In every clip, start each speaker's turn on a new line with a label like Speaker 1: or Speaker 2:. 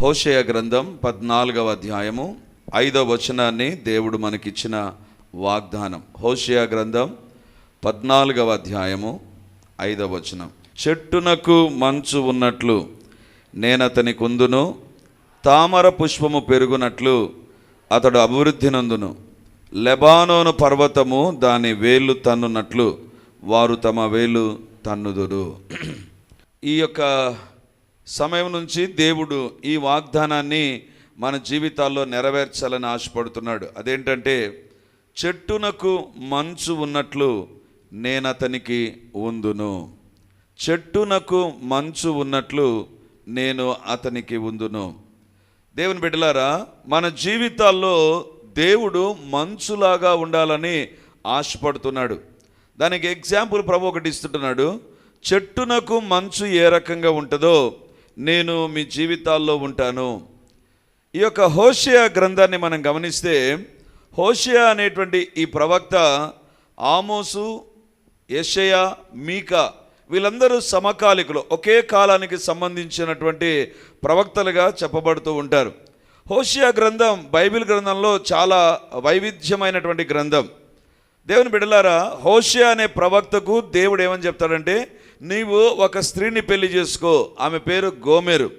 Speaker 1: హోషయ గ్రంథం పద్నాలుగవ అధ్యాయము ఐదవ వచనాన్ని దేవుడు మనకిచ్చిన వాగ్దానం. హోషయ గ్రంథం పద్నాలుగవ అధ్యాయము ఐదవ వచనం. చెట్టునకు మంచు ఉన్నట్లు నేనతని కుందును తామర పుష్పము పెరుగునట్లు అతడు అభివృద్ధి నందును. లెబానోను పర్వతము దాని వేళ్ళు తన్నునట్లు వారు తమ వేలు తన్నుదురు. ఈ యొక్క సమయం నుంచి దేవుడు ఈ వాగ్దానాన్ని మన జీవితాల్లో నెరవేర్చాలని ఆశపడుతున్నాడు. అదేంటంటే చెట్టునకు మంచు ఉన్నట్లు నేను అతనికి ఉందును. చెట్టునకు మంచు ఉన్నట్లు నేను అతనికి ఉందును. దేవుని బిడ్డలారా మన జీవితాల్లో దేవుడు మంచులాగా ఉండాలని ఆశపడుతున్నాడు. దానికి ఎగ్జాంపుల్ ప్రభు ఒకటి ఇస్తుంటున్నాడు. చెట్టునకు మంచు ఏ రకంగా ఉంటుందో నేను మీ జీవితాల్లో ఉంటాను. ఈ యొక్క హోషియా గ్రంథాన్ని మనం గమనిస్తే హోషియా అనేటువంటి ఈ ప్రవక్త ఆమోసు యషయ మీకా వీళ్ళందరూ సమకాలికులు ఒకే కాలానికి సంబంధించినటువంటి ప్రవక్తలుగా చెప్పబడుతూ ఉంటారు. హోషియా గ్రంథం బైబిల్ గ్రంథంలో చాలా వైవిధ్యమైనటువంటి గ్రంథం. దేవుని బిడలారా హోషియా అనే ప్రవక్తకు దేవుడు ఏమని చెప్తాడంటే నీవు ఒక స్త్రీని పెళ్ళి చేసుకో. ఆమె పేరు గోమెరు.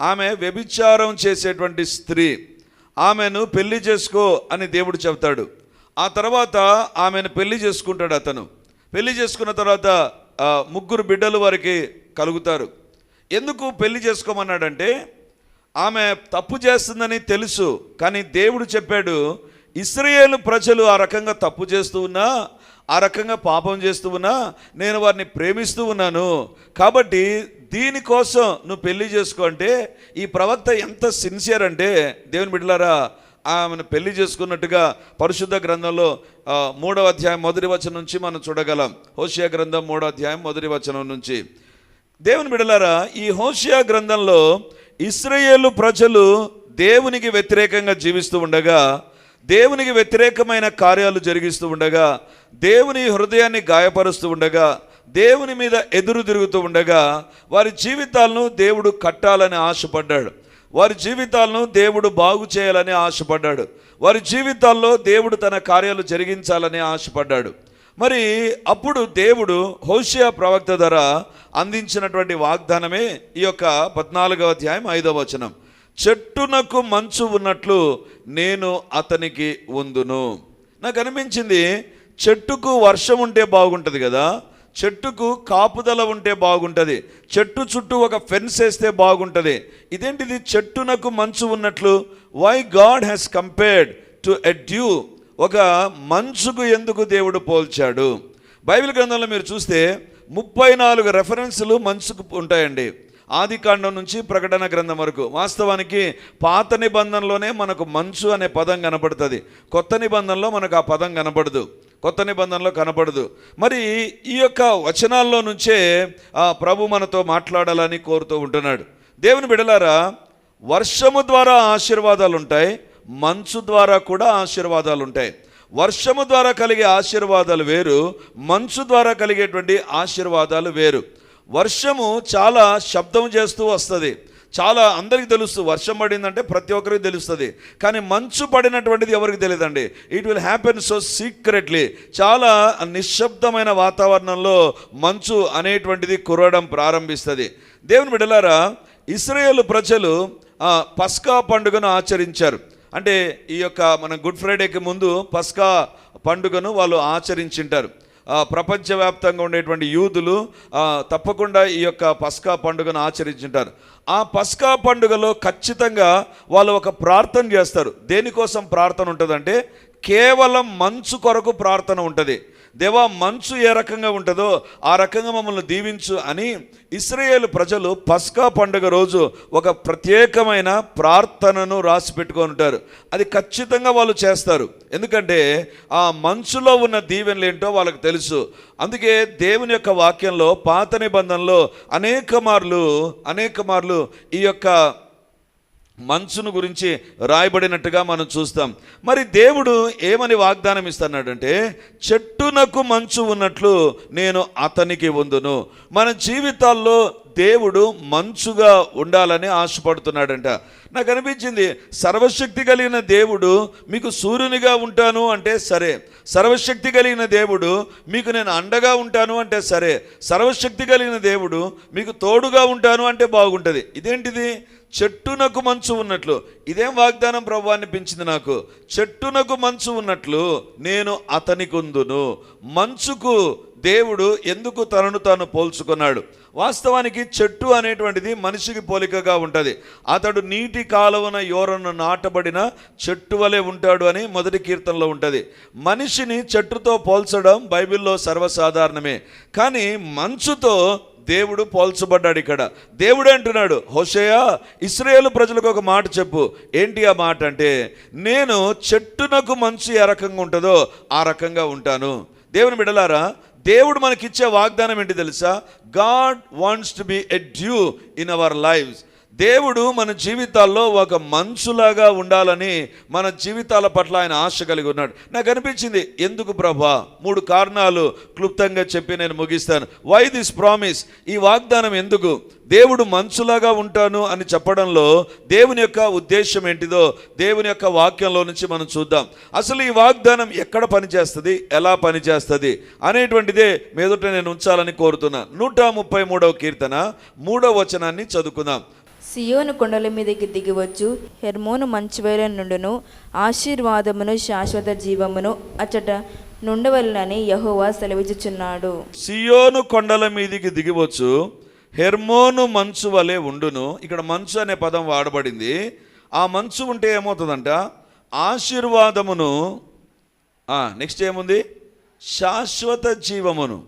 Speaker 1: ఆమె వ్యభిచారం చేసేటువంటి స్త్రీ. ఆమెను పెళ్ళి చేసుకో అని దేవుడు చెప్తాడు ఆ తర్వాత ఆమెను పెళ్ళి చేసుకుంటాడు అతను. పెళ్ళి చేసుకున్న తర్వాత ముగ్గురు బిడ్డలు వారికి కలుగుతారు. ఎందుకు పెళ్ళి చేసుకోమన్నాడంటే ఆమె తప్పు చేస్తుందని తెలుసు కానీ దేవుడు చెప్పాడు ఇస్రాయేలు ప్రజలు ఆ రకంగా తప్పు చేస్తూ ఉన్నా ఆ రకంగా పాపం చేస్తూ ఉన్నా నేను వారిని ప్రేమిస్తూ ఉన్నాను. కాబట్టి దీనికోసం నువ్వు పెళ్ళి చేసుకో అంటే ఈ ప్రవక్త ఎంత సిన్సియర్ అంటే దేవుని బిడ్డలారా ఆమెను పెళ్ళి చేసుకున్నట్టుగా పరిశుద్ధ గ్రంథంలో మూడవ అధ్యాయం మొదటి వచనం నుంచి మనం చూడగలం. హోషియా గ్రంథం మూడో అధ్యాయం మొదటి వచనం నుంచి. దేవుని బిడలారా ఈ హోషియా గ్రంథంలో ఇస్రయేలు ప్రజలు దేవునికి వ్యతిరేకంగా జీవిస్తూ ఉండగా దేవునికి వ్యతిరేకమైన కార్యాలు జరిగిస్తూ ఉండగా దేవుని హృదయాన్ని గాయపరుస్తూ ఉండగా దేవుని మీద ఎదురు తిరుగుతూ ఉండగా వారి జీవితాలను దేవుడు కట్టాలని ఆశపడ్డాడు. వారి జీవితాలను దేవుడు బాగు చేయాలని ఆశపడ్డాడు. వారి జీవితాల్లో దేవుడు తన కార్యాలు జరిగించాలని ఆశపడ్డాడు. మరి అప్పుడు దేవుడు హోషియా ప్రవక్త ద్వారా అందించినటువంటి వాగ్దానమే ఈ యొక్క పద్నాలుగవ అధ్యాయం ఐదవ వచనం. చెట్టునకు మంచు ఉన్నట్లు నేను అతనికి ఉందును. నాకు అనిపించింది చెట్టుకు వర్షం ఉంటే బాగుంటుంది కదా చెట్టుకు కాపుదల ఉంటే బాగుంటుంది చెట్టు చుట్టూ ఒక ఫెన్స్ వేస్తే బాగుంటుంది. ఇదేంటిది? చెట్టునకు మంచు ఉన్నట్లు why God has compared to a dew ఒక మంచుకు ఎందుకు దేవుడు పోల్చాడు? బైబిల్ గ్రంథంలో మీరు చూస్తే ముప్పై నాలుగు రెఫరెన్సులు మంచుకు ఉంటాయండి. ఆది కాండం నుంచి ప్రకటన గ్రంథం వరకు. వాస్తవానికి పాత నిబంధనలోనే మనకు మంచు అనే పదం కనపడుతుంది. కొత్త నిబంధనలో మనకు ఆ పదం కనపడదు. కొత్త నిబంధనలో కనపడదు. మరి ఈ యొక్క వచనాల్లో నుంచే ఆ ప్రభు మనతో మాట్లాడాలని కోరుతూ ఉంటున్నాడు. దేవుని బిడలారా వర్షము ద్వారా ఆశీర్వాదాలు ఉంటాయి మంచు ద్వారా కూడా ఆశీర్వాదాలు ఉంటాయి వర్షము ద్వారా కలిగే ఆశీర్వాదాలు వేరు మంచు ద్వారా కలిగేటువంటి ఆశీర్వాదాలు వేరు. వర్షము చాలా శబ్దం చేస్తూ వస్తుంది. చాలా అందరికీ తెలుస్తుంది వర్షం పడిందంటే ప్రతి ఒక్కరికి తెలుస్తుంది. కానీ మంచు పడినటువంటిది ఎవరికి తెలియదండి. It will happen so secretly చాలా నిశ్శబ్దమైన వాతావరణంలో మంచు అనేటువంటిది కురవడం ప్రారంభిస్తుంది. దేవుని బిడలారా ఇస్రాయేల్ ప్రజలు పస్కా పండుగను ఆచరించారు. అంటే ఈ యొక్క మన గుడ్ ఫ్రైడేకి ముందు పస్కా పండుగను వాళ్ళు ఆచరించింటారు. ప్రపంచవ్యాప్తంగా ఉండేటువంటి యూదులు తప్పకుండా ఈ యొక్క పస్కా పండుగను ఆచరించుంటారు. ఆ పస్కా పండుగలో ఖచ్చితంగా వాళ్ళు ఒక ప్రార్థన చేస్తారు. దేనికోసం ప్రార్థన ఉంటుందంటే కేవలం మంచు కొరకు ప్రార్థన ఉంటుంది. దేవా మంచు ఏ రకంగా ఉంటుందో ఆ రకంగా మమ్మల్ని దీవించు అని ఇస్రాయేల్ ప్రజలు పస్కా పండుగ రోజు ఒక ప్రత్యేకమైన ప్రార్థనను రాసి పెట్టుకొని ఉంటారు. అది ఖచ్చితంగా వాళ్ళు చేస్తారు. ఎందుకంటే ఆ మంచులో ఉన్న దీవెనలు ఏంటో వాళ్ళకి తెలుసు. అందుకే దేవుని యొక్క వాక్యంలో పాత నిబంధనలో అనేక మార్లు అనేక మార్లు ఈ యొక్క మంచును గురించి రాయబడినట్టుగా మనం చూస్తాం. మరి దేవుడు ఏమని వాగ్దానం ఇస్తున్నాడంటే చెట్టునకు మంచు ఉన్నట్లు నేను అతనికి ఉందును మన జీవితాల్లో దేవుడు మంచుగా ఉండాలని ఆశపడుతున్నాడంట. నాకు అనిపించింది సర్వశక్తి కలిగిన దేవుడు మీకు సూర్యునిగా ఉంటాను అంటే సరే. సర్వశక్తి కలిగిన దేవుడు మీకు నేను అండగా ఉంటాను అంటే సరే. సర్వశక్తి కలిగిన దేవుడు మీకు తోడుగా ఉంటాను అంటే బాగుంటుంది. ఇదేంటిది? చెట్టునకు మంచు ఉన్నట్లు. ఇదేం వాగ్దానం ప్రభు అనిపించింది నాకు? చెట్టునకు మంచు ఉన్నట్లు నేను అతనికుందును. మంచుకు దేవుడు ఎందుకు తనను తాను పోల్చుకున్నాడు? వాస్తవానికి చెట్టు అనేటువంటిది మనిషికి పోలికగా ఉంటుంది. అతడు నీటి కాలువన యోరను నాటబడిన చెట్టు వలె ఉంటాడు అని మొదటి కీర్తనలో ఉంటుంది. మనిషిని చెట్టుతో పోల్చడం బైబిల్లో సర్వసాధారణమే. కానీ మంచుతో దేవుడు పోల్చబడ్డాడు ఇక్కడ. దేవుడు అంటున్నాడు హోషయ ఇస్రాయేల్ ప్రజలకు ఒక మాట చెప్పు. ఏంటి ఆ మాట అంటే నేను చెట్టునకు మంచు ఏ రకంగా ఉంటుందో ఆ రకంగా ఉంటాను. దేవుని బిడలారా దేవుడు మనకిచ్చే వాగ్దానం ఏంటి తెలుసా? God wants to be a dew in our lifes దేవుడు మన జీవితాల్లో ఒక మంచులాగా ఉండాలని మన జీవితాల పట్ల ఆయన ఆశ కలిగి ఉన్నాడు. నాకు అనిపించింది ఎందుకు ప్రభా? మూడు కారణాలు క్లుప్తంగా చెప్పి నేను ముగిస్తాను. వై దిస్ ప్రామిస్ ఈ వాగ్దానం ఎందుకు? దేవుడు మంచులాగా ఉంటాను అని చెప్పడంలో దేవుని యొక్క ఉద్దేశం ఏంటిదో దేవుని యొక్క వాక్యంలో నుంచి మనం చూద్దాం. అసలు ఈ వాగ్దానం ఎక్కడ పనిచేస్తుంది? ఎలా పనిచేస్తుంది? అనేటువంటిదే మీదట నేను ఉంచాలని కోరుతున్నా. నూట ముప్పై మూడవ కీర్తన మూడవ వచనాన్ని చదువుకుందాం.
Speaker 2: సియోను కొండల మీదకి దిగివచ్చు హెర్మోను మంచివేల నుండును ఆశీర్వాదమును శాశ్వత జీవమును అచ్చట నుండవలనని యహోవా సెలవిచ్చుచున్నాడు.
Speaker 1: సియోను కొండల మీదికి దిగివచ్చు హెర్మోను మంచు వలె ఉండును. ఇక్కడ మంచు అనే పదం వాడబడింది. ఆ మంచు ఉంటే ఏమవుతుందంట? ఆశీర్వాదమును నెక్స్ట్ ఏముంది? శాశ్వత జీవమును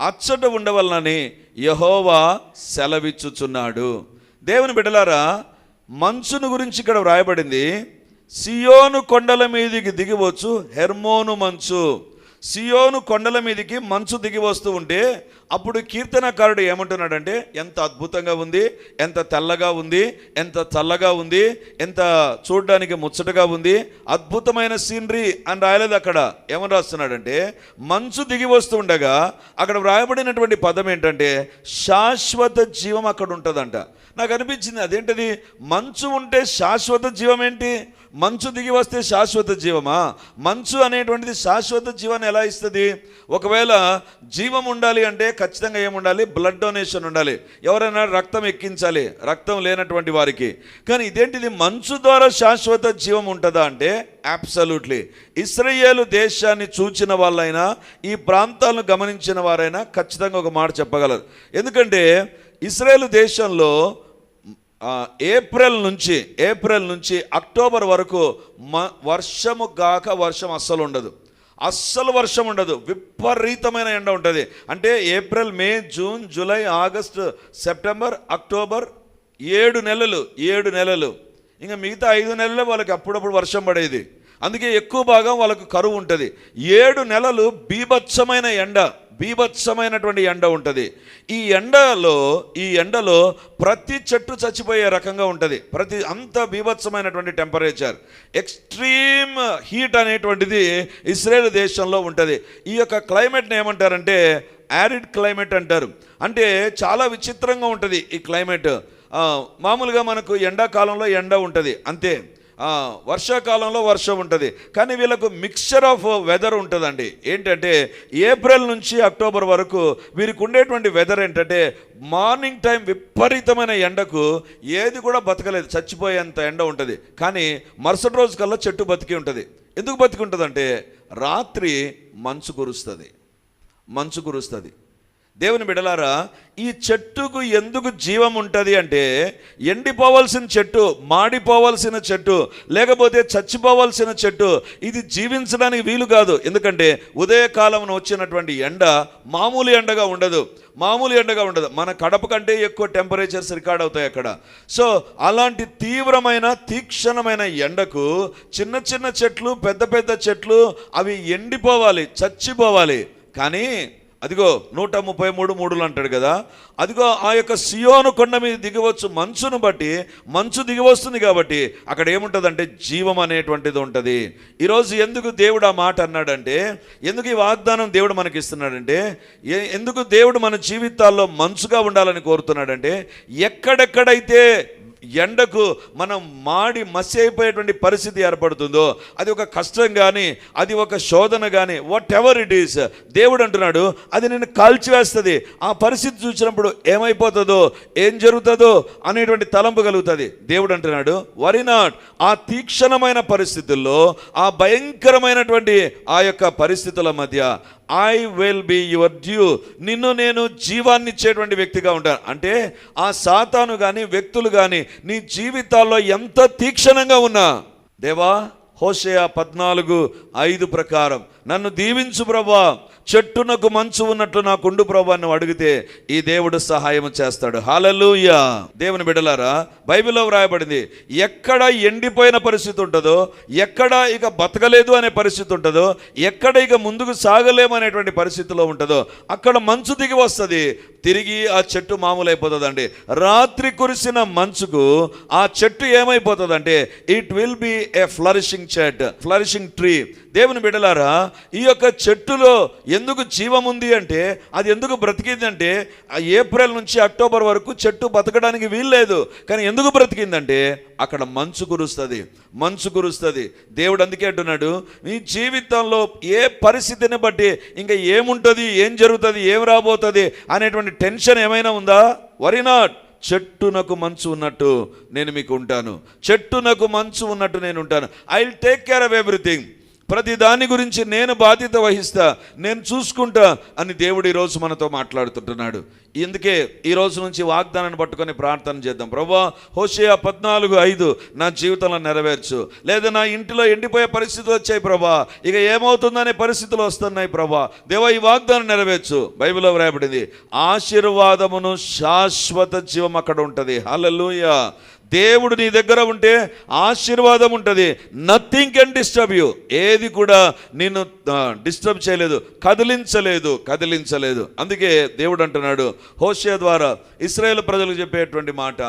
Speaker 1: అచ్చట ఉండవలనని యహోవా సెలవిచ్చుచున్నాడు. దేవుని బిడ్డలారా మంచును గురించి ఇక్కడ వ్రాయబడింది సియోను కొండల మీదికి దిగివచ్చు హెర్మోను మంచు. సియోను కొండల మీదకి మంచు దిగి వస్తూ ఉంటే అప్పుడు కీర్తనకారుడు ఏమంటున్నాడంటే ఎంత అద్భుతంగా ఉంది ఎంత తెల్లగా ఉంది ఎంత చల్లగా ఉంది ఎంత చూడడానికి ముచ్చటగా ఉంది అద్భుతమైన సీనరీ అని రాయలేదు అక్కడ. ఏమని రాస్తున్నాడంటే మంచు దిగి వస్తూ ఉండగా అక్కడ వ్రాయబడినటువంటి పదం ఏంటంటే శాశ్వత జీవం అక్కడ ఉంటుందంట. నాకు అనిపించింది అదేంటది? మంచు ఉంటే శాశ్వత జీవం ఏంటి మంచు దిగి వస్తే శాశ్వత జీవమా? మంచు అనేటువంటిది శాశ్వత జీవాన్ని ఎలా ఇస్తుంది? ఒకవేళ జీవం ఉండాలి అంటే ఖచ్చితంగా ఏముండాలి? బ్లడ్ డొనేషన్ ఉండాలి. ఎవరైనా రక్తం ఎక్కించాలి. రక్తం లేనటువంటి వారికి. కానీ ఇదేంటిది? మంచు ద్వారా శాశ్వత జీవం ఉంటుందా అంటే అబ్సల్యూట్లీ ఇస్రయేలు దేశాన్ని చూచిన వాళ్ళైనా ఈ ప్రాంతాలను గమనించిన వారైనా ఖచ్చితంగా ఒక మాట చెప్పగలరు. ఎందుకంటే ఇస్రాయేల్ దేశంలో ఏప్రిల్ నుంచి ఏప్రిల్ నుంచి అక్టోబర్ వరకు మ వర్షము గాక వర్షం అస్సలు ఉండదు. అస్సలు వర్షం ఉండదు. విపరీతమైన ఎండ ఉంటుంది. అంటే April May June July August September October ఏడు నెలలు ఏడు నెలలు. ఇంకా మిగతా ఐదు నెలలే వాళ్ళకి అప్పుడప్పుడు వర్షం పడేది. అందుకే ఎక్కువ భాగం వాళ్ళకు కరువు ఉంటుంది. ఏడు నెలలు బీభత్సమైన ఎండ. బీభత్సమైనటువంటి ఎండ ఉంటుంది. ఈ ఎండలో ఈ ఎండలో ప్రతి చెట్టు చచ్చిపోయే రకంగా ఉంటుంది. ప్రతి అంత బీభత్సమైనటువంటి టెంపరేచర్. ఎక్స్ట్రీమ్ హీట్ అనేటువంటిది ఇస్రాయేల్ దేశంలో ఉంటుంది. ఈ యొక్క క్లైమేట్ని ఏమంటారంటే యారిడ్ క్లైమేట్ అంటారు. అంటే చాలా విచిత్రంగా ఉంటుంది ఈ క్లైమేట్. మామూలుగా మనకు ఎండాకాలంలో ఎండ ఉంటుంది. అంతే. వర్షాకాలంలో వర్షం ఉంటుంది. కానీ వీళ్ళకు మిక్చర్ ఆఫ్ వెదర్ ఉంటుందండి. ఏంటంటే ఏప్రిల్ నుంచి అక్టోబర్ వరకు వీరికి ఉండేటువంటి వెదర్ ఏంటంటే మార్నింగ్ టైం విపరీతమైన ఎండకు ఏది కూడా బతకలేదు. చచ్చిపోయేంత ఎండ ఉంటుంది. కానీ మరుసటి రోజు కల్లా చెట్టు బతికి ఉంటుంది. ఎందుకు బతికి ఉంటుందంటే రాత్రి మంచు కురుస్తుంది. మంచు కురుస్తుంది. దేవుని బిడలారా ఈ చెట్టుకు ఎందుకు జీవం ఉంటుంది అంటే ఎండిపోవాల్సిన చెట్టు మాడిపోవాల్సిన చెట్టు లేకపోతే చచ్చిపోవాల్సిన చెట్టు ఇది జీవించడానికి వీలు కాదు. ఎందుకంటే ఉదయకాలంలో వచ్చినటువంటి ఎండ మామూలు ఎండగా ఉండదు. మామూలు ఎండగా ఉండదు. మన కడప కంటే ఎక్కువ టెంపరేచర్స్ రికార్డ్ అవుతాయి అక్కడ. సో అలాంటి తీవ్రమైన తీక్షణమైన ఎండకు చిన్న చిన్న చెట్లు పెద్ద పెద్ద చెట్లు అవి ఎండిపోవాలి చచ్చిపోవాలి. కానీ అదిగో నూట ముప్పై మూడు మూడులు అంటాడు కదా. అదిగో ఆ యొక్క సియోను కొండ మీద దిగవచ్చు మంచును బట్టి మంచు దిగివస్తుంది కాబట్టి అక్కడ ఏముంటుందంటే జీవం అనేటువంటిది ఉంటుంది. ఈరోజు ఎందుకు దేవుడు ఆ మాట అన్నాడంటే ఎందుకు ఈ వాగ్దానం దేవుడు మనకి ఇస్తున్నాడంటే ఏ- ఎందుకు దేవుడు మన జీవితాల్లో మంచుగా ఉండాలని కోరుతున్నాడంటే ఎక్కడెక్కడైతే ఎండకు మనం మాడి మసి అయిపోయేటువంటి పరిస్థితి ఏర్పడుతుందో అది ఒక కష్టం కానీ అది ఒక శోధన కానీ వాట్ ఎవర్ ఇట్ ఈస్ దేవుడు అంటున్నాడు అది నేను కాల్చివేస్తుంది. ఆ పరిస్థితి చూసినప్పుడు ఏమైపోతుందో ఏం జరుగుతుందో అనేటువంటి తలంపు కలుగుతుంది. దేవుడు అంటున్నాడు వరి నాట్ ఆ తీక్షణమైన పరిస్థితుల్లో ఆ భయంకరమైనటువంటి ఆ యొక్క పరిస్థితుల మధ్య I will be your dew నిన్ను నేను జీవాన్ని ఇచ్చేటువంటి వ్యక్తిగా ఉంటాను. అంటే ఆ సాతాను కానీ వ్యక్తులు కానీ నీ జీవితాల్లో ఎంత తీక్షణంగా ఉన్నా. దేవా హోషయ పద్నాలుగు ఐదు ప్రకారం నన్ను దీవించు ప్రభా. చెట్టునకు మంచు ఉన్నట్లు నాకుండు ప్రభా నువ్వు అడిగితే ఈ దేవుడు సహాయం చేస్తాడు. హాలలుయ దేవుని బిడలారా బైబిల్లో వ్రాయబడింది ఎక్కడ ఎండిపోయిన పరిస్థితి ఉంటుందో ఎక్కడ ఇక బతకలేదు అనే పరిస్థితి ఉంటుందో ఎక్కడ ఇక ముందుకు సాగలేము అనేటువంటి పరిస్థితిలో ఉంటుందో అక్కడ మంచు దిగి వస్తుంది. తిరిగి ఆ చెట్టు మామూలు అయిపోతుందండి రాత్రి కురిసిన మంచుకు ఆ చెట్టు ఏమైపోతుందంటే it will be a flourishing చెట్ ఫ్లరిషింగ్ ట్రీ దేవుని బిడలారా ఈ యొక్క చెట్టులో ఎందుకు జీవం ఉంది అంటే అది ఎందుకు బ్రతికిందంటే ఏప్రిల్ నుంచి అక్టోబర్ వరకు చెట్టు బతకడానికి వీల్లేదు. కానీ ఎందుకు బ్రతికిందంటే అక్కడ మంచు కురుస్తుంది మంచు కురుస్తుంది. దేవుడు అందుకే అంటున్నాడు నీ జీవితంలో ఏ పరిస్థితిని బట్టి ఇంకా ఏముంటుంది ఏం జరుగుతుంది ఏం రాబోతుంది అనేటువంటి టెన్షన్ ఏమైనా ఉందా? వరి నాట్ చెట్టునకు మంచు ఉన్నట్టు నేను మీకు ఉంటాను. చెట్టునకు మంచు ఉన్నట్టు నేను ఉంటాను. I will take care of everything ప్రతి దాని గురించి నేను బాధ్యత వహిస్తా నేను చూసుకుంటా అని దేవుడు ఈరోజు మనతో మాట్లాడుతుంటున్నాడు. ఇందుకే ఈ రోజు నుంచి వాగ్దానాన్ని పట్టుకొని ప్రార్థన చేద్దాం. ప్రభా హోషయా పద్నాలుగు ఐదు నా జీవితంలో నెరవేర్చు. లేదా నా ఇంటిలో ఎండిపోయే పరిస్థితులు వచ్చాయి ప్రభా. ఇక ఏమవుతుందనే పరిస్థితులు వస్తున్నాయి ప్రభా. దేవా ఈ వాగ్దానం నెరవేర్చు. బైబిల్లో వ్రాయబడింది ఆశీర్వాదమును శాశ్వత జీవం అక్కడ ఉంటుంది. హలలుయ దేవుడు నీ దగ్గర ఉంటే ఆశీర్వాదం ఉంటుంది. నథింగ్ కెన్ డిస్టర్బ్ యూ ఏది కూడా నిన్ను డిస్టర్బ్ చేయలేదు. కదిలించలేదు కదిలించలేదు. అందుకే దేవుడు అంటున్నాడు హోషే ద్వారా ఇస్రాయేల్ ప్రజలకు చెప్పేటువంటి మాట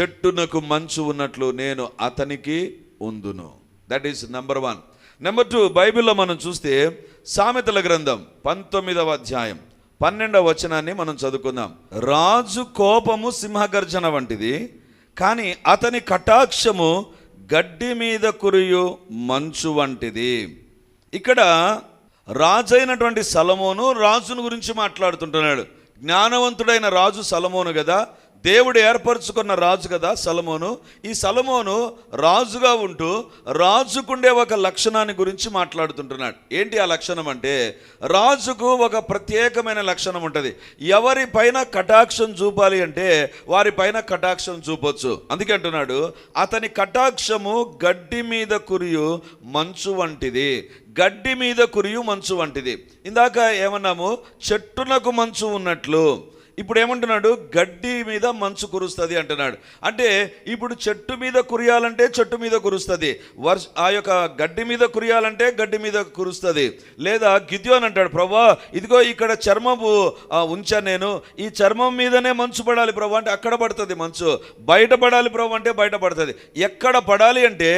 Speaker 1: చెట్టునకు మంచు ఉన్నట్లు నేను అతనికి ఉందును. That is number one number two బైబిల్లో మనం చూస్తే సామెతల గ్రంథం పంతొమ్మిదవ అధ్యాయం పన్నెండవ వచనాన్ని మనం చదువుకుందాం. రాజు కోపము సింహగర్జన వంటిది. కానీ అతని కటాక్షము గడ్డి మీద కురియు మంచు వంటిది. ఇక్కడ రాజైనటువంటి సలమోను రాజును గురించి మాట్లాడుతుంటున్నాడు. జ్ఞానవంతుడైన రాజు సలమోను కదా దేవుడు ఏర్పరచుకున్న రాజు కదా సలమోను. ఈ సలమోను రాజుగా ఉంటూ రాజుకుండే ఒక లక్షణాన్ని గురించి మాట్లాడుతుంటున్నాడు. ఏంటి ఆ లక్షణం అంటే రాజుకు ఒక ప్రత్యేకమైన లక్షణం ఉంటుంది. ఎవరి పైన కటాక్షం చూపాలి అంటే వారి పైన కటాక్షం చూపొచ్చు. అందుకే అంటున్నాడు అతని కటాక్షము గడ్డి మీద కురియు మంచు వంటిది. గడ్డి మీద కురియు మంచు వంటిది. ఇందాక ఏమన్నాము? చెట్టునకు మంచు ఉన్నట్లు. ఇప్పుడు ఏమంటున్నాడు గడ్డి మీద మంచు కురుస్తుంది అంటున్నాడు. అంటే ఇప్పుడు చెట్టు మీద కురియాలంటే చెట్టు మీద కురుస్తుంది. వర్ష ఆ యొక్క గడ్డి మీద కురియాలంటే గడ్డి మీద కురుస్తుంది. లేదా గిద్యోన్ అంటాడు ప్రభా ఇదిగో ఇక్కడ చర్మము ఉంచాను నేను. ఈ చర్మం మీదనే మంచు పడాలి ప్రభా. అంటే అక్కడ పడుతుంది మంచు. బయట పడాలి ప్రభు అంటే బయట పడుతుంది. ఎక్కడ పడాలి అంటే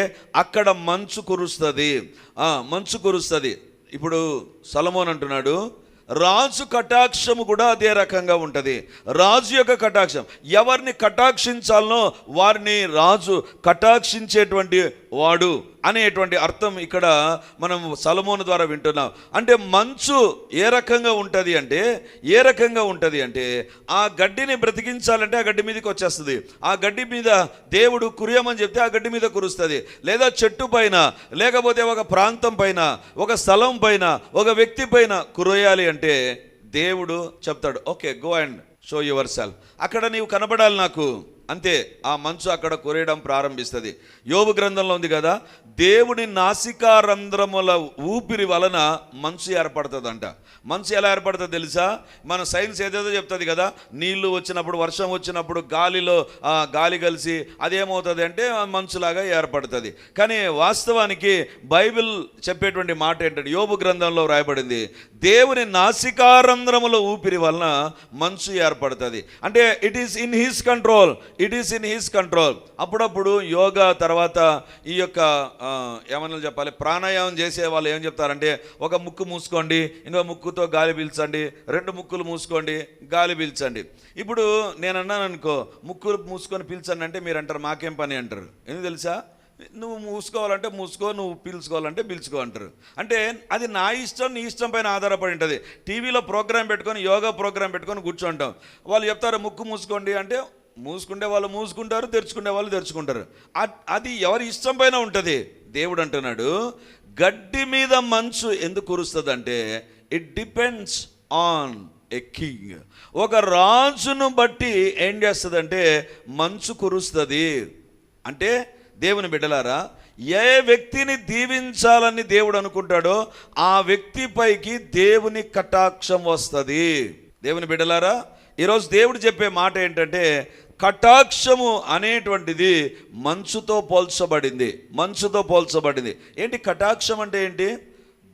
Speaker 1: అక్కడ మంచు కురుస్తుంది. మంచు కురుస్తుంది. ఇప్పుడు సలమోన్ అంటున్నాడు రాజు కటాక్షము కూడా అదే రకంగా ఉంటుంది. రాజు యొక్క కటాక్షం. ఎవరిని కటాక్షించాలనో వారిని రాజు కటాక్షించేటువంటి వాడు అనేటువంటి అర్థం ఇక్కడ మనం సలమోను ద్వారా వింటున్నాం. అంటే మంచు ఏ రకంగా ఉంటుంది అంటే ఏ రకంగా ఉంటుంది అంటే ఆ గడ్డిని బ్రతికించాలంటే ఆ గడ్డి మీదకి వచ్చేస్తుంది. ఆ గడ్డి మీద దేవుడు కురియమని చెప్తే ఆ గడ్డి మీద కురుస్తుంది. లేదా చెట్టు పైన లేకపోతే ఒక ప్రాంతం పైన ఒక స్థలం పైన ఒక వ్యక్తి పైన కురయాలి అంటే దేవుడు చెప్తాడు okay go and show yourself. అక్కడ నీవు కనబడాలి నాకు. అంతే ఆ మంచు అక్కడ కొరేయడం ప్రారంభిస్తుంది. యోగు గ్రంథంలో ఉంది కదా దేవుని నాసికారంధ్రముల ఊపిరి వలన మంచు ఏర్పడుతుందంట. మంచు ఎలా ఏర్పడుతుంది తెలుసా? మన సైన్స్ ఏదేదో చెప్తుంది కదా నీళ్ళు వచ్చినప్పుడు వర్షం వచ్చినప్పుడు గాలిలో గాలి కలిసి అదేమవుతుంది అంటే మంచులాగా ఏర్పడుతుంది. కానీ వాస్తవానికి బైబిల్ చెప్పేటువంటి మాట ఏంటంటే యోగు గ్రంథంలో రాయబడింది దేవుని నాసికారంధ్రముల ఊపిరి వలన మంచు ఏర్పడుతుంది. అంటే it is in his control it is in his control అప్పుడప్పుడు యోగా తర్వాత ఈ యొక్క ఏమన్నా చెప్పాలి? ప్రాణాయామం చేసే వాళ్ళు ఏం చెప్తారంటే ఒక ముక్కు మూసుకోండి ఇంకో ముక్కుతో గాలి పీల్చండి రెండు ముక్కులు మూసుకోండి గాలి పీల్చండి. ఇప్పుడు నేను అన్నాను అనుకో ముక్కులు మూసుకొని పీల్చండి అంటే మీరు అంటారు మాకేం పని అంటారు. ఎందుకు తెలుసా? నువ్వు మూసుకోవాలంటే మూసుకో నువ్వు పీల్చుకోవాలంటే పీల్చుకో అంటారు. అంటే అది నా ఇష్టం నీ ఇష్టం పైన ఆధారపడి ఉంటుంది. టీవీలో ప్రోగ్రామ్ పెట్టుకొని యోగా ప్రోగ్రాం పెట్టుకొని కూర్చుంటాం. వాళ్ళు చెప్తారు ముక్కు మూసుకోండి అంటే మూసుకుండే వాళ్ళు మూసుకుంటారు తెరుచుకునే వాళ్ళు తెరుచుకుంటారు. అది ఎవరి ఇష్టం పైన ఉంటుంది? దేవుడు అంటున్నాడు గడ్డి మీద మంచు ఎందుకు కురుస్తుంది అంటే it depends on a king ఒక రాజును బట్టి ఏం చేస్తుందంటే మంచు కురుస్తుంది. అంటే దేవుని బిడ్డలారా ఏ వ్యక్తిని దీవించాలని దేవుడు అనుకుంటాడో ఆ వ్యక్తిపైకి దేవుని కటాక్షం వస్తుంది. దేవుని బిడ్డలారా ఈరోజు దేవుడు చెప్పే మాట ఏంటంటే కటాక్షము అనేటువంటిది మంచుతో పోల్చబడింది మంచుతో పోల్చబడింది. ఏంటి కటాక్షం అంటే ఏంటి?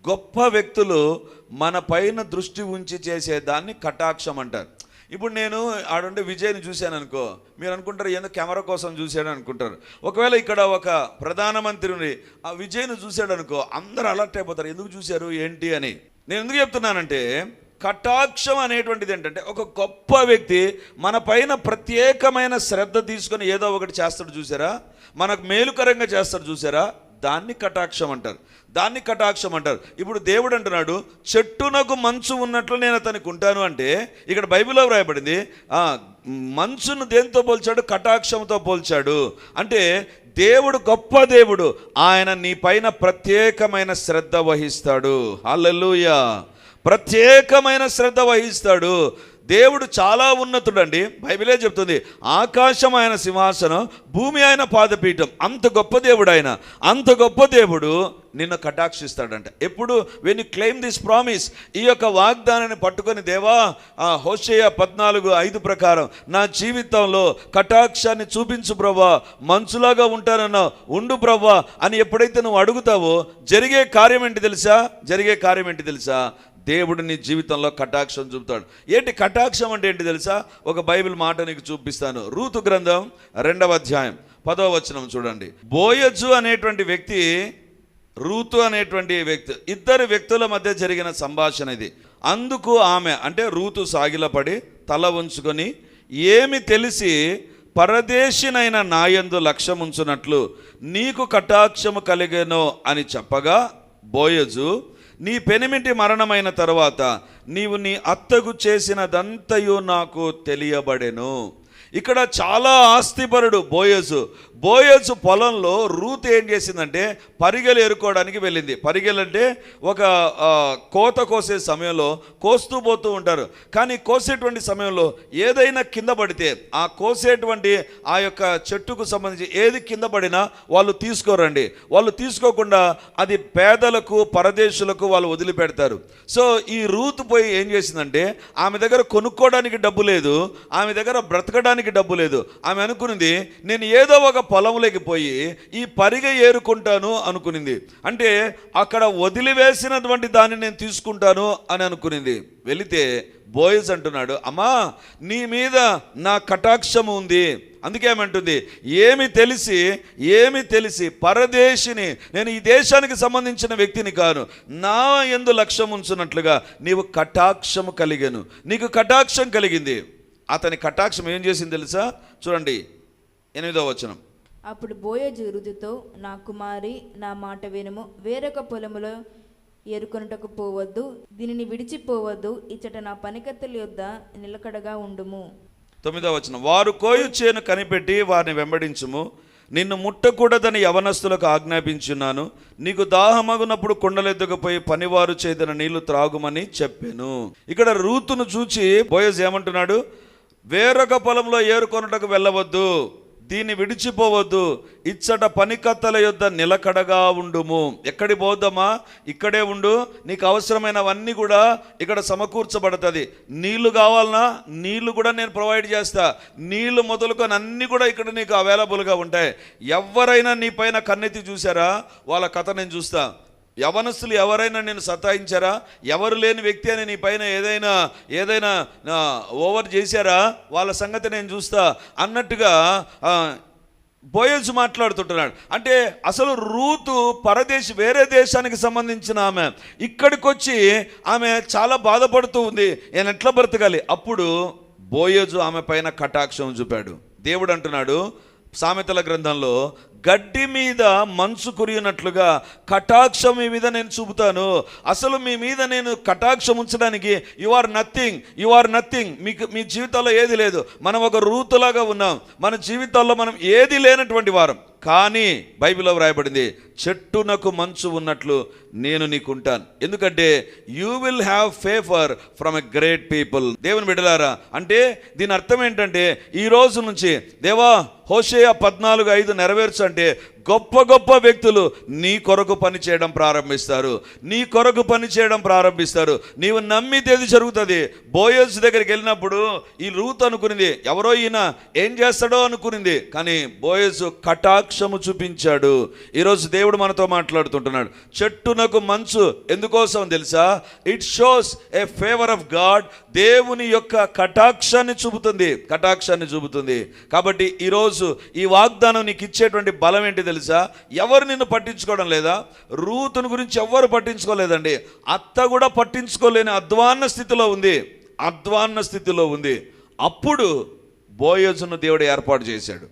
Speaker 1: గొప్ప వ్యక్తులు మన పైన దృష్టి ఉంచి చేసేదాన్ని కటాక్షం అంటారు. ఇప్పుడు నేను ఆడుండే విజయ్ని చూశాను అనుకో మీరు అనుకుంటారు ఏదో కెమెరా కోసం చూశాడు అనుకుంటారు. ఒకవేళ ఇక్కడ ఒక ప్రధానమంత్రిని ఆ విజయ్ను చూశాడు అనుకో అందరూ అలర్ట్ అయిపోతారు. ఎందుకు చూశారు? ఏంటి అని. నేను ఎందుకు చెప్తున్నానంటే కటాక్షం అనేటువంటిది ఏంటంటే ఒక గొప్ప వ్యక్తి మన పైన ప్రత్యేకమైన శ్రద్ధ తీసుకొని ఏదో ఒకటి చేస్తాడు చూసారా? మనకు మేలుకరంగా చేస్తాడు చూసారా? దాన్ని కటాక్షం అంటారు. దాన్ని కటాక్షం అంటారు. ఇప్పుడు దేవుడు అంటున్నాడు చెట్టునకు మంచు ఉన్నట్లు నేను అతనికి ఉంటాను అంటే ఇక్కడ బైబిల్లో వ్రాయబడింది మంచును దేంతో పోల్చాడు? కటాక్షంతో పోల్చాడు. అంటే దేవుడు గొప్ప దేవుడు ఆయన నీ పైన ప్రత్యేకమైన శ్రద్ధ వహిస్తాడు. అల్లెలుయా ప్రత్యేకమైన శ్రద్ధ వహిస్తాడు. దేవుడు చాలా ఉన్నతుడండి. బైబిలే చెప్తుంది ఆకాశం ఆయన సింహాసనం భూమి ఆయన పాదపీఠం అంత గొప్ప దేవుడు ఆయన అంత గొప్ప దేవుడు నిన్ను కటాక్షిస్తాడంట. ఎప్పుడు? When you claim this promise ఈ యొక్క వాగ్దానాన్ని పట్టుకొని దేవా ఆ హోషయ పద్నాలుగు ఐదు ప్రకారం నా జీవితంలో కటాక్షాన్ని చూపించు ప్రభా మంచులాగా ఉంటానన్నా ఉండు ప్రభా అని ఎప్పుడైతే నువ్వు అడుగుతావో జరిగే కార్యం ఏంటి తెలుసా? జరిగే కార్యం ఏంటి తెలుసా? దేవుడు నీ జీవితంలో కటాక్షం చూపుతాడు. ఏంటి కటాక్షం అంటే ఏంటి తెలుసా? ఒక బైబిల్ మాట నీకు చూపిస్తాను. రూతు గ్రంథం రెండవ అధ్యాయం పదవ వచనం చూడండి. బోయజు అనేటువంటి వ్యక్తి రూతు అనేటువంటి వ్యక్తి ఇద్దరు వ్యక్తుల మధ్య జరిగిన సంభాషణ ఇది. అందుకు ఆమె అంటే రూతు సాగిలపడి తల ఉంచుకొని ఏమి తెలిసి పరదేశినైన నాయందు లక్ష్యముంచునట్లు నీకు కటాక్షము కలిగేనో అని చెప్పగా బోయజు నీ పెనిమిటి మరణమైన తరువాత నీవు నీ అత్తకు చేసినదంతయు నాకు తెలియబడెను. ఇక్కడ చాలా ఆస్తిపరుడు బోయజు. బోయజు పొలంలో రూత్ ఏం చేసిందంటే పరిగెలు ఏరుకోవడానికి వెళ్ళింది. పరిగెలు అంటే ఒక కోత కోసే సమయంలో కోస్తూ పోతూ ఉంటారు. కానీ కోసేటువంటి సమయంలో ఏదైనా కింద పడితే ఆ కోసేటువంటి ఆ యొక్క చెట్టుకు సంబంధించి ఏది కింద పడినా వాళ్ళు తీసుకోరండి. వాళ్ళు తీసుకోకుండా అది పేదలకు పరదేశులకు వాళ్ళు వదిలిపెడతారు. సో ఈ రూత్ పోయి ఏం చేసిందంటే ఆమె దగ్గర కొనుక్కోవడానికి డబ్బు లేదు. ఆమె దగ్గర బ్రతకడానికి డబ్బు లేదు. ఆమె అనుకునింది నేను ఏదో ఒక పొలంలోకి పోయి ఈ పరిగె ఏరుకుంటాను అనుకునింది. అంటే అక్కడ వదిలివేసినటువంటి దాన్ని నేను తీసుకుంటాను అని అనుకునింది. వెళితే బోయస్ అంటున్నాడు అమ్మా నీ మీద నా కటాక్షము ఉంది. అందుకే ఏమంటుంది ఏమి తెలిసి ఏమి తెలిసి పరదేశిని నేను ఈ దేశానికి సంబంధించిన వ్యక్తిని కాను. నా ఎందు లక్ష్యం ఉంచున్నట్లుగా నీవు కటాక్షము కలిగాను. నీకు కటాక్షం కలిగింది. అతని కటాక్షం ఏం చేసింది తెలుసా? చూడండి ఎనిమిదో వచనం.
Speaker 2: అప్పుడు బోయజు రుతుతో నా కుమారి నా మాట వినుము. వేరొక పొలములో ఏరుకొనుటకు పోవద్దు. దీనిని విడిచిపోవద్దు. ఇచ్చట నా పనికత్తెల యొద్ద నిలకడగా ఉండుము.
Speaker 1: తొమ్మిదో వచనం. వారు కోయు చేను కనిపెట్టి వారిని వెంబడించుము. నిన్ను ముట్టకూడదని యవనస్తులకు ఆజ్ఞాపించున్నాను. నీకు దాహమగునప్పుడు కుండలెద్దుకుపోయి పనివారు చేతిన నీళ్ళు త్రాగుమని చెప్పాను. ఇక్కడ రూతును చూచి బోయజ్ ఏమంటున్నాడు? వేరొక పొలంలో ఏరుకొనుటకు వెళ్ళవద్దు దీన్ని విడిచిపోవద్దు ఇచ్చట పనికత్తల యొద్ద నిలకడగా ఉండుము. ఎక్కడి పోద్దామా ఇక్కడే ఉండు నీకు అవసరమైనవన్నీ కూడా ఇక్కడ సమకూర్చబడుతుంది. నీళ్ళు కావాలన్నా నీళ్ళు కూడా నేను ప్రొవైడ్ చేస్తా. నీళ్ళు మొదలుకొని అన్నీ కూడా ఇక్కడ నీకు అవైలబుల్గా ఉంటాయి. ఎవరైనా నీ పైన కన్నెత్తి చూసారా? వాళ్ళ కథ నేను చూస్తా. యవనస్తులు ఎవరైనా నేను సతాయించారా? ఎవరు లేని వ్యక్తి అని నీ పైన ఏదైనా ఏదైనా ఓవర్ చేశారా? వాళ్ళ సంగతి నేను చూస్తా అన్నట్టుగా బోయల్స్ మాట్లాడుతుంటున్నాడు. అంటే అసలు రూతు పరదేశి వేరే దేశానికి సంబంధించిన ఆమె. ఇక్కడికి వచ్చి ఆమె చాలా బాధపడుతూ ఉంది. నేను ఎట్లా బ్రతకాలి? అప్పుడు బోయోజు ఆమె పైన కటాక్షం చూపాడు. దేవుడు అంటున్నాడు సామెతల గ్రంథంలో గడ్డి మీద మంచు కురిగినట్లుగా కటాక్షం మీ మీద నేను చూపుతాను. అసలు మీ మీద నేను కటాక్షం ఉంచడానికి you are nothing you are nothing మీకు మీ జీవితాల్లో ఏది లేదు. మనం ఒక రూతులాగా ఉన్నాం. మన జీవితాల్లో మనం ఏది లేనటువంటి వారం. కానీ బైబిల్లో వ్రాయబడింది చెట్టునకు మంచు ఉన్నట్లు నేను నీకుంటాను. ఎందుకంటే you will have favour from a great people. దేవుని బిడ్డలారా అంటే దీని అర్థం ఏంటంటే ఈ రోజు నుంచి దేవా హోషేయ పద్నాలుగు ఐదు నెరవేర్చు అంటే గొప్ప గొప్ప వ్యక్తులు నీ కొరకు పని చేయడం ప్రారంభిస్తారు. నీ కొరకు పని చేయడం ప్రారంభిస్తారు. నీవు నమ్మితేది జరుగుతుంది. బోయల్స్ దగ్గరికి వెళ్ళినప్పుడు ఈ రూత్ అనుకునింది. ఎవరో ఈయన ఏం చేస్తాడో అనుకునింది. కానీ బోయల్స్ కటాక్షము చూపించాడు. ఈరోజు దేవుడు మనతో మాట్లాడుతుంటున్నాడు. చెట్టునకు మంచు ఎందుకోసం తెలుసా? It shows a favour of God దేవుని యొక్క కటాక్షాన్ని చూపుతుంది కటాక్షాన్ని చూపుతుంది. కాబట్టి ఈరోజు ఈ వాగ్దానం నీకు ఇచ్చేటువంటి బలం ఏంటి తెలుసా? ఎవరు నిన్ను పట్టించుకోవడం లేదా? రూతుని గురించి ఎవ్వరు పట్టించుకోలేదండి. అత్త కూడా పట్టించుకోలేని అధ్వాన్న స్థితిలో ఉంది. అధ్వాన్న స్థితిలో ఉంది. అప్పుడు బోయోజును దేవుడు ఏర్పాటు చేశాడు.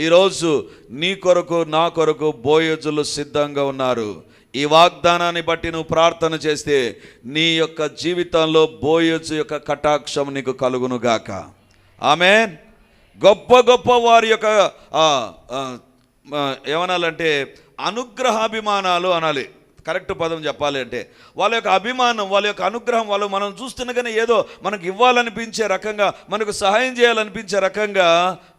Speaker 1: ఈరోజు నీ కొరకు నా కొరకు బోయోజులు సిద్ధంగా ఉన్నారు. ఈ వాగ్దానాన్ని బట్టి నువ్వు ప్రార్థన చేస్తే నీ యొక్క జీవితంలో బోయజు యొక్క కటాక్షం నీకు కలుగును గాక ఆమె గొప్ప గొప్ప వారి యొక్క ఏమనాలంటే అనుగ్రహాభిమానాలు అనాలి. కరెక్ట్ పదం చెప్పాలి అంటే వాళ్ళ యొక్క అభిమానం వాళ్ళ యొక్క అనుగ్రహం వాళ్ళు మనం చూస్తుండగానే ఏదో మనకు ఇవ్వాలనిపించే రకంగా మనకు సహాయం చేయాలనిపించే రకంగా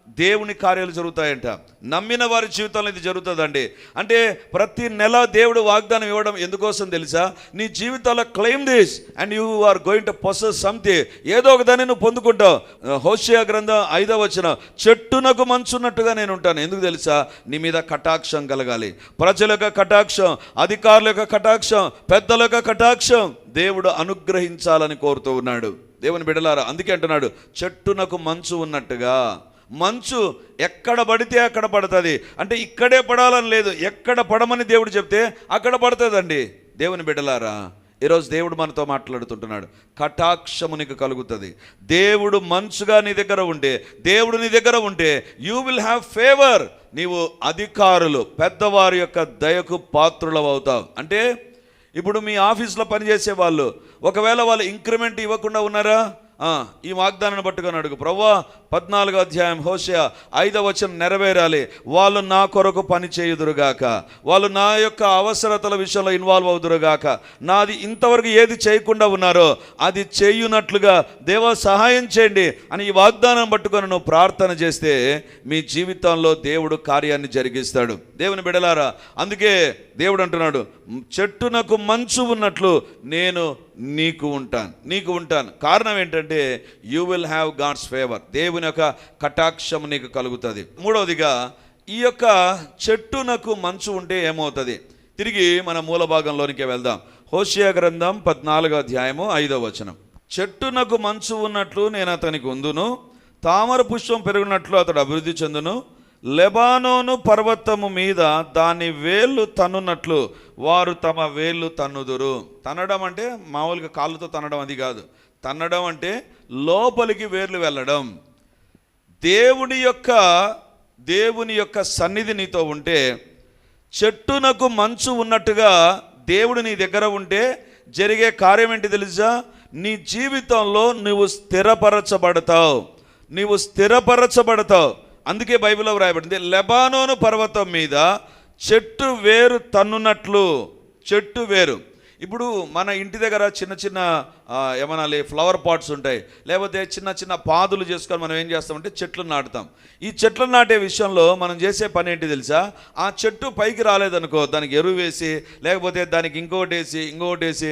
Speaker 1: దేవుని కార్యాలు జరుగుతాయంట. నమ్మిన వారి జీవితంలో ఇది జరుగుతుందండి. అంటే ప్రతి నెల దేవుడు వాగ్దానం ఇవ్వడం ఎందుకోసం తెలుసా? నీ జీవితంలో claim this and you are going to possess something ఏదో ఒక దాన్ని నువ్వు పొందుకుంటావు. హోషియా గ్రంథం ఐదవ వచ్చిన చెట్టునకు మంచున్నట్టుగా నేను ఉంటాను. ఎందుకు తెలుసా? నీ మీద కటాక్షం కలగాలి. ప్రజల యొక్క కటాక్షం అధికారుల యొక్క కటాక్షం పెద్దల యొక్క కటాక్షం. దేవుడు అనుగ్రహించాలని కోరుతూ ఉన్నాడు. దేవుని బిడలారా అందుకే అంటున్నాడు చెట్టునకు మంచు ఉన్నట్టుగా. మంచు ఎక్కడ పడితే అక్కడ పడుతుంది. అంటే ఇక్కడే పడాలని లేదు. ఎక్కడ పడమని దేవుడు చెప్తే అక్కడ పడుతుందండి. దేవుని బిడ్డలారా ఈరోజు దేవుడు మనతో మాట్లాడుతుంటున్నాడు. కటాక్షము నీకు కలుగుతుంది. దేవుడు మంచుగా నీ దగ్గర ఉంటే దేవుడు నీ దగ్గర ఉంటే యూ విల్ హ్యావ్ ఫేవర్ నీవు అధికారులు పెద్దవారి యొక్క దయకు పాత్రులవు అవుతావు అంటే ఇప్పుడు మీ ఆఫీస్లో పనిచేసే వాళ్ళు ఒకవేళ వాళ్ళు ఇంక్రిమెంట్ ఇవ్వకుండా ఉన్నారా? ఈ వాగ్దానాన్ని పట్టుకొని అడుగు. ప్రవ్వా పద్నాలుగో అధ్యాయం హోషయ ఐదవ వచనం నెరవేరాలి. వాళ్ళు నా కొరకు పని చేయుదురుగాక. వాళ్ళు నా యొక్క అవసరతల విషయంలో ఇన్వాల్వ్ అవుదురుగాక. నాది ఇంతవరకు ఏది చేయకుండా ఉన్నారో అది చేయునట్లుగా దేవ సహాయం చేయండి అని ఈ వాగ్దానం పట్టుకొని నువ్వు ప్రార్థన చేస్తే మీ జీవితంలో దేవుడు కార్యాన్ని జరిగిస్తాడు. దేవుని బిడలారా అందుకే దేవుడు అంటున్నాడు చెట్టునకు మంచు ఉన్నట్లు నేను నీకు ఉంటాను నీకు ఉంటాను. కారణం ఏంటంటే you will have God's favour దేవుని యొక్క కటాక్షం నీకు కలుగుతుంది. మూడవదిగా ఈ యొక్క చెట్టునకు మంచు ఉంటే ఏమవుతుంది? తిరిగి మన మూల భాగంలోనికి వెళ్దాం. హోషియా గ్రంథం పద్నాలుగో అధ్యాయము ఐదో వచనం. చెట్టునకు మంచు ఉన్నట్లు నేను అతనికి ఉందును తామర పుష్పం పెరిగినట్లు అతడు అభివృద్ధి చెందును లెబానోను పర్వతము మీద దాని వేళ్ళు తన్నున్నట్లు వారు తమ వేళ్ళు తన్నుదురు. తన్నడం అంటే మామూలుగా కాళ్ళతో తన్నడం అది కాదు. తన్నడం అంటే లోపలికి వేర్లు వెళ్ళడం. దేవుని యొక్క దేవుని యొక్క సన్నిధి నీతో ఉంటే చెట్టునకు మంచు ఉన్నట్టుగా దేవుడు నీ దగ్గర ఉంటే జరిగే కార్యం ఏంటి తెలుసా? నీ జీవితంలో నువ్వు స్థిరపరచబడతావు. నీవు స్థిరపరచబడతావు. అందుకే బైబిల్లో వ్రాయబడింది లెబానోను పర్వతం మీద చెట్టు వేరు తన్నునట్లు చెట్టు వేరు. ఇప్పుడు మన ఇంటి దగ్గర చిన్న చిన్న ఆ, ఏమనాలి ఫ్లవర్ పాట్స్ ఉంటాయి. లేకపోతే చిన్న చిన్న పాదులు చేసుకొని మనం ఏం చేస్తామంటే చెట్లు నాటుతాం. ఈ చెట్లు నాటే విషయంలో మనం చేసే పని ఏంటి తెలుసా? ఆ చెట్టు పైకి రాలేదనుకో దానికి ఎరువు వేసి లేకపోతే దానికి ఇంకొకటి వేసి ఇంకొకటి వేసి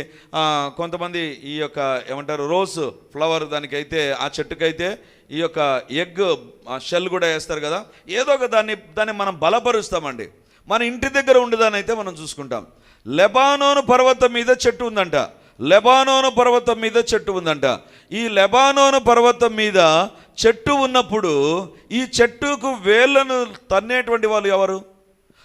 Speaker 1: కొంతమంది ఈ యొక్క ఏమంటారు రోజ్ ఫ్లవర్ దానికైతే ఆ చెట్టుకైతే ఈ యొక్క ఎగ్ షెల్ కూడా వేస్తారు కదా. ఏదో ఒక దాన్ని దాన్ని మనం బలపరుస్తామండి. మన ఇంటి దగ్గర ఉండేదాన్ని అయితే మనం చూసుకుంటాం. లెబానోను పర్వతం మీద చెట్టు ఉందంట. లెబానోను పర్వతం మీద చెట్టు ఉందంట. ఈ లెబానోను పర్వతం మీద చెట్టు ఉన్నప్పుడు ఈ చెట్టుకు వేళ్ళను తన్నేటువంటి వాళ్ళు ఎవరు?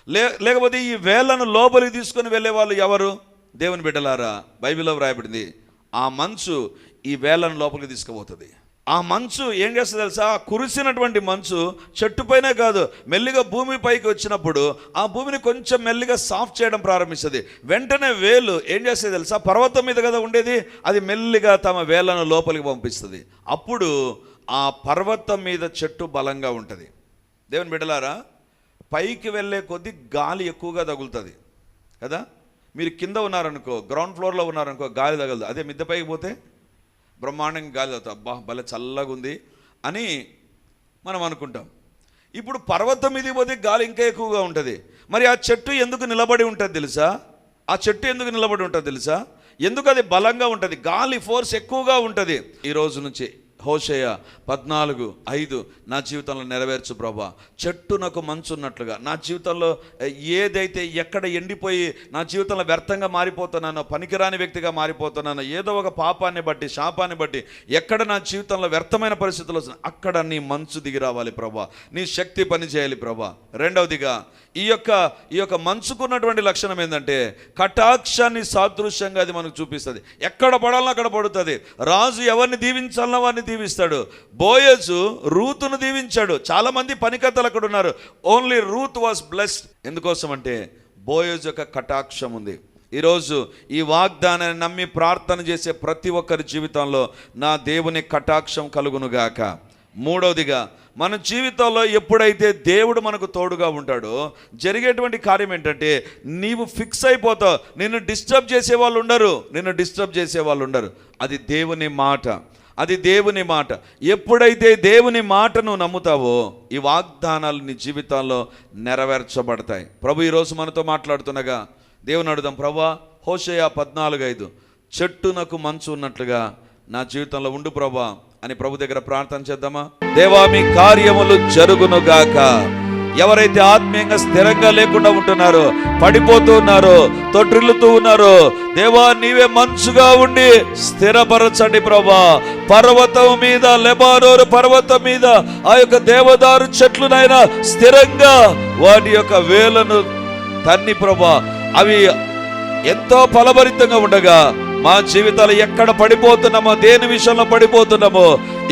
Speaker 1: లే లేకపోతే ఈ వేళ్ళను లోపలికి తీసుకొని వెళ్ళే వాళ్ళు ఎవరు? దేవుని బిడ్డలారా బైబిల్లో వ్రాయబడింది ఆ మంచు ఈ వేళ్ళను లోపలికి తీసుకుపోతుంది. ఆ మంచు ఏం చేస్తుంది తెలుసా? ఆ కురిసినటువంటి మంచు చెట్టుపైనే కాదు మెల్లిగా భూమి పైకి వచ్చినప్పుడు ఆ భూమిని కొంచెం మెల్లిగా సాఫ్ట్ చేయడం ప్రారంభిస్తుంది. వెంటనే వేలు ఏం చేస్తుంది తెలుసా? పర్వతం మీద కదా ఉండేది అది మెల్లిగా తమ వేలను లోపలికి పంపిస్తుంది. అప్పుడు ఆ పర్వతం మీద చెట్టు బలంగా ఉంటుంది. దేవుని బిడ్డలారా పైకి వెళ్ళే కొద్దీ గాలి ఎక్కువగా తగులుతుంది. కదా? మీరు కింద ఉన్నారనుకో గ్రౌండ్ ఫ్లోర్లో ఉన్నారనుకో గాలి తగలదు. అదే మిద్దె పైకి పోతే బ్రహ్మాండంగా గాలి అబ్బా భలే చల్లగా ఉంది అని మనం అనుకుంటాం. ఇప్పుడు పర్వతం మీద పోతే గాలి ఇంకా ఎక్కువగా ఉంటుంది. మరి ఆ చెట్టు ఎందుకు నిలబడి ఉంటుంది తెలుసా? ఆ చెట్టు ఎందుకు నిలబడి ఉంటుంది తెలుసా? ఎందుకు అది బలంగా ఉంటుంది? గాలి ఫోర్స్ ఎక్కువగా ఉంటుంది ఈ రోజు నుంచి. హోషయ పద్నాలుగు ఐదు నా జీవితంలో నెరవేర్చు ప్రభా. చెట్టునకు మంచు ఉన్నట్లుగా. నా జీవితంలో ఏదైతే ఎక్కడ ఎండిపోయి నా జీవితంలో వ్యర్థంగా మారిపోతున్నానో పనికిరాని వ్యక్తిగా మారిపోతున్నానో ఏదో ఒక పాపాన్ని బట్టి శాపాన్ని బట్టి ఎక్కడ నా జీవితంలో వ్యర్థమైన పరిస్థితులు వస్తున్నాయి అక్కడ నీ మంచు దిగి రావాలి ప్రభా. నీ శక్తి పని చేయాలి ప్రభా. రెండవదిగా ఈ యొక్క ఈ యొక్క మంచుకున్నటువంటి లక్షణం ఏంటంటే కటాక్షాన్ని సాదృశ్యంగా అది మనకు చూపిస్తుంది. ఎక్కడ పడాలన్నా అక్కడ పడుతుంది. రాజు ఎవరిని దీవించాలన్నా వారిని దీవిస్తాడు. బోయజు రూతును దీవించాడు. చాలామంది పనికత్తలు అక్కడ ఉన్నారు. ఓన్లీ రూత్ వాస్ బ్లెస్డ్ ఎందుకోసం అంటే బోయజ్ యొక్క కటాక్షం ఉంది. ఈరోజు ఈ వాగ్దానాన్ని నమ్మి ప్రార్థన చేసే ప్రతి ఒక్కరి జీవితంలో నా దేవుని కటాక్షం కలుగునుగాక మూడవదిగా మన జీవితంలో ఎప్పుడైతే దేవుడు మనకు తోడుగా ఉంటాడో జరిగేటువంటి కార్యం ఏంటంటే నీవు ఫిక్స్ అయిపోతావు. నిన్ను డిస్టర్బ్ చేసే వాళ్ళు ఉండరు. నిన్ను డిస్టర్బ్ చేసే వాళ్ళు ఉండరు. అది దేవుని మాట. అది దేవుని మాట. ఎప్పుడైతే దేవుని మాటను నమ్ముతావో ఈ వాగ్దానాలు నీ జీవితాల్లో నెరవేర్చబడతాయి. ప్రభు ఈరోజు మనతో మాట్లాడుతుండగా దేవుని అడుగుదాం ప్రభా హోషయ పద్నాలుగు ఐదు చెట్టునకు మంచు ఉన్నట్లుగా నా జీవితంలో ఉండు ప్రభా అని ప్రభు దగ్గర ప్రార్థన చేద్దామా? దేవా మీ కార్యములు జరుగునుగాక ఎవరైతే ఆత్మీయంగా స్థిరంగా లేకుండా ఉంటున్నారో పడిపోతూ ఉన్నారో తొట్టిల్లుతూ ఉన్నారో దేవా నీవే మంచుగా ఉండి స్థిరపరచండి ప్రభా. పర్వతం మీద లెబానోరు పర్వతం మీద ఆ యొక్క దేవదారు చెట్లునైనా స్థిరంగా వాటి యొక్క వేలను తన్ని ప్రభా అవి ఎంతో ఫలభరితంగా ఉండగా మా జీవితాలు ఎక్కడ పడిపోతున్నామో దేని విషయంలో పడిపోతున్నామో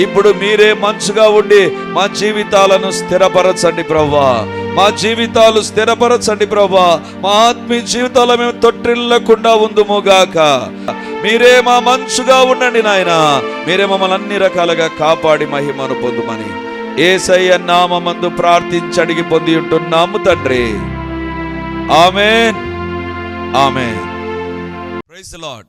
Speaker 1: ఇప్పుడు మీరే మంచుగా ఉండి మా జీవితాలను స్థిరపరచండి ప్రవ్వా. మా జీవితాలు స్థిరపరచండి ప్రవ్వా. మా ఆత్మీయ జీవితాల మేము తొట్టిల్లకుండా ఉందుముగాక మీరే మా మంచుగా ఉండండి నాయన. మీరే మమ్మల్ని అన్ని రకాలుగా కాపాడి మహిమను పొందుమని. ఏసయ్య నామందు ప్రార్థించి అడిగి పొంది ఉంటున్నాము తండ్రి. ఆమె ఆమె ప్రైజ్ లాడ్